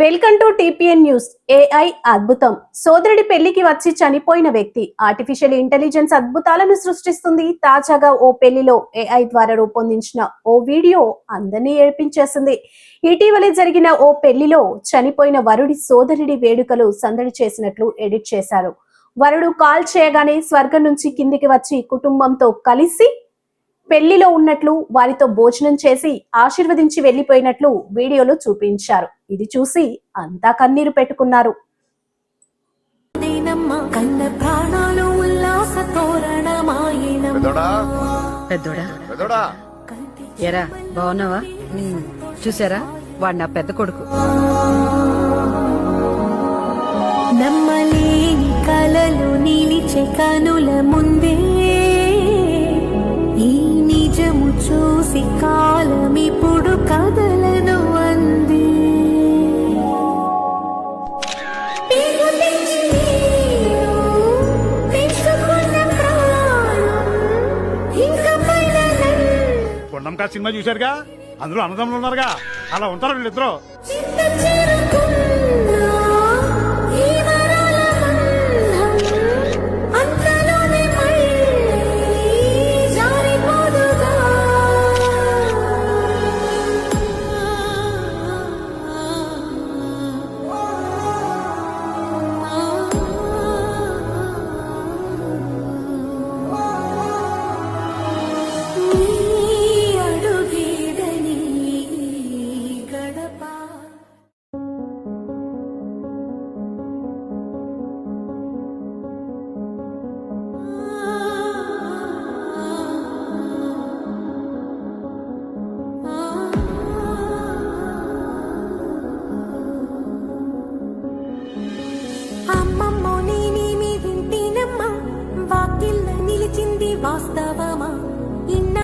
Welcome to TPN news. AI అద్భుతం. సోదరుడి పెళ్ళికి వచ్చి చనిపోయిన వ్యక్తి ఆర్టిఫిషియల్ ఇంటెలిజెన్స్ అద్భుతాలను సృష్టిస్తుంది. తాజాగా ఓ పెళ్ళిలో ఏఐ ద్వారా రూపొందించిన ఓ వీడియో అందరినీ ఏడ్పించేసింది. ఇటీవలే జరిగిన ఓ పెళ్ళిలో చనిపోయిన వరుడి సోదరుడి వేడుకలు సందడి చేసినట్లు ఎడిట్ చేశారు. వరుడు కాల్ చేయగానే స్వర్గం నుంచి కిందికి వచ్చి కుటుంబంతో కలిసి పెళ్ళిలో ఉన్నట్లు వారితో భోజనం చేసి ఆశీర్వదించి వెళ్ళిపోయినట్లు వీడియోలో చూపించారు. ఇది చూసి అంతా కన్నీరు పెట్టుకున్నారు. దీనమ్మ కన్న ప్రాణాలు ఉల్లాస తోరణమాయినమ్మ. పెద్దోడా? పెద్దోడా? పెద్దోడా? ఎరా బాగున్నావా? చూసారా? వాడు నా పెద్ద కొడుకు. నమ్మలేని కొండంకా సినిమా చూశారుగా? అందులో అన్నదమ్ములు ఉన్నారుగా? అలా ఉంటారు వీళ్ళిద్దరూ?